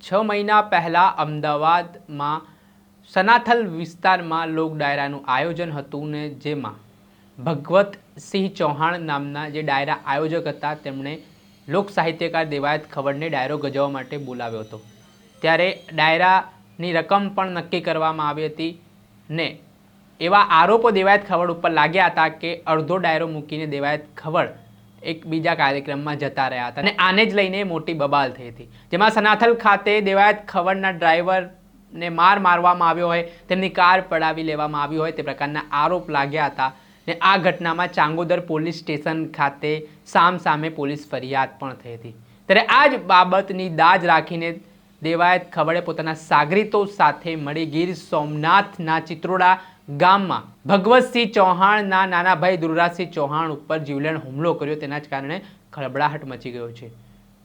છ મહિના પહેલાં અમદાવાદમાં સનાથલ વિસ્તારમાં લોક ડાયરાનું આયોજન હતું ને જેમાં ભગવતસિંહ ચૌહાણ નામના જે ડાયરા આયોજક હતા, તેમણે લોક સાહિત્યકાર દેવાયત ખબરને ડાયરો ગજવા માટે બોલાવ્યો હતો. ત્યારે ડાયરાની રકમ પણ નક્કી કરવામાં આવી હતી ને એવા આરોપો દેવાયત ખબર ઉપર લાગ્યા હતા કે અડધો ડાયરો મૂકીને દેવાયત ખબર એક બીજા કાર્યક્રમમાં જતા રહ્યા હતા અને આને જ લઈને મોટી બબાલ થઈ હતી. જેમાં સનાથલ ખાતે દેવાયત ખવડના ડ્રાઈવરને માર મારવામાં આવ્યો હોય, તેમની કાર પડાવી લેવામાં આવી હોય તે પ્રકારના આરોપ લાગ્યા હતા ને આ ઘટનામાં ચાંગોદર પોલીસ સ્ટેશન ખાતે સામ સામે પોલીસ ફરિયાદ પણ થઈ હતી. ત્યારે આ જ બાબતની દાજ રાખીને દેવાયત ખવડે પોતાના સાગરીતો સાથે મળી ગીર સોમનાથના ચિત્રોડા ગામમાં ભગવતસિંહ ચૌહાણના નાના ભાઈ ધ્રુવરાજસિંહ ચૌહાણ ઉપર જીવલેણ હુમલો કર્યો. તેના જ કારણે ખળબળાહટ મચી ગયો છે.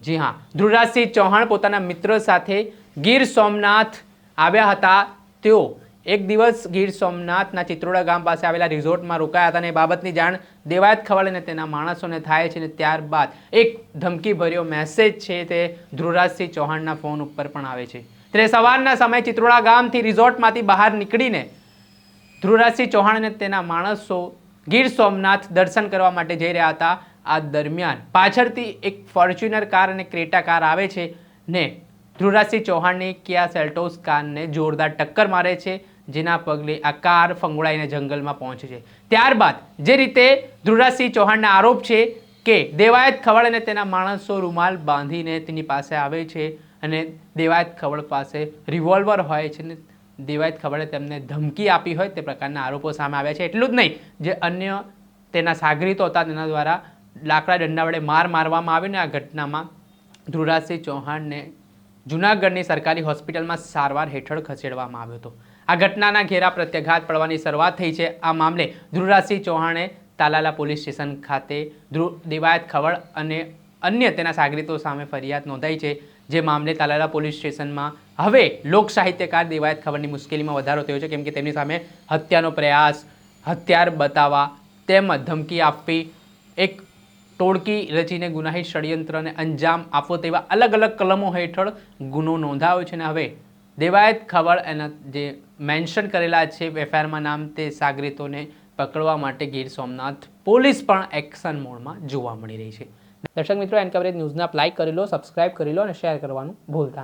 જી હા ધ્રુવરાજસિંહ ચૌહાણ પોતાના મિત્ર સાથે ગીર સોમનાથ આવ્યા હતા. તેઓ એક દિવસ ગીર સોમનાથના ચિત્રોડા ગામ પાસે આવેલા રિઝોર્ટમાં રોકાયા હતા અને એ બાબતની જાણ દેવાયત અને તેના માણસોને થાય છે અને ત્યારબાદ એક ધમકીભર્યો મેસેજ છે તે ધ્રુવરાજસિંહ ચૌહાણના ફોન ઉપર પણ આવે છે. ત્યારે સવારના સમયે ચિત્રોડા ગામથી રિઝોર્ટમાંથી બહાર નીકળીને ધ્રુવરાજસિંહ ચૌહાણ અને તેના માણસો ગીર સોમનાથ દર્શન કરવા માટે જઈ રહ્યા હતા. આ દરમિયાન પાછળથી એક ફોર્ચ્યુનર કાર અને ક્રેટા કાર આવે છે ને ધ્રુવરાજસિંહ ચૌહાણની કિયા સેલ્ટોસ કારને જોરદાર ટક્કર મારે છે, જેના પગલે આ કાર ફંગોળાઈને જંગલમાં પહોંચે છે. ત્યારબાદ જે રીતે ધ્રુવરાજસિંહ ચૌહાણના આરોપ છે કે દેવાયત ખવડ અને તેના માણસો રૂમાલ બાંધીને તેની પાસે આવે છે અને દેવાયત ખવડ પાસે રિવોલ્વર હોય છે ને દેવાયત ખબરે તેમને ધમકી આપી હોય તે પ્રકારના આરોપો સામે આવ્યા છે. એટલું જ નહીં, જે અન્ય તેના સાગરીતો હતા તેના દ્વારા લાકડા દંડા વડે માર મારવામાં આવીને આ ઘટનામાં ધ્રુવરાજસિંહ ચૌહાણને જૂનાગઢની સરકારી હોસ્પિટલમાં સારવાર હેઠળ ખસેડવામાં આવ્યો હતો. આ ઘટનાના ઘેરા પ્રત્યાઘાત પડવાની શરૂઆત થઈ છે. આ મામલે ધ્રુવરાજસિંહ ચૌહાણે તાલાલા પોલીસ સ્ટેશન ખાતે ધ્રુવ દેવાયત ખવડ અને અન્ય તેના સાગરીતો સામે ફરિયાદ નોંધાઈ છે. જે મામલે તાલાલા પોલીસ સ્ટેશનમાં હવે લોક સાહિત્યકાર દેવાયત ખબરની મુશ્કેલીમાં વધારો થયો છે, કેમ કે તેમની સામે હત્યાનો પ્રયાસ હત્યાર બતાવવા તેમજ ધમકી આપવી, એક ટોળકી રચીને ગુનાહિત ષડયંત્રને અંજામ આપવો તેવા અલગ અલગ કલમો હેઠળ ગુનો નોંધાયો છે અને હવે દેવાયત ખબર એના જે મેન્શન કરેલા છે એફઆઈઆરમાં નામ તે સાગરીતોને પકડવા માટે ગીર સોમનાથ પોલીસ પણ એક્શન મોડમાં જોવા મળી રહી છે. દર્શક મિત્રો, એન કવરેજ ન્યૂઝને આપ લાઇક કરી લો, સબસ્ક્રાઇબ કરી લો અને શેર કરવાનું ભૂલતા નહીં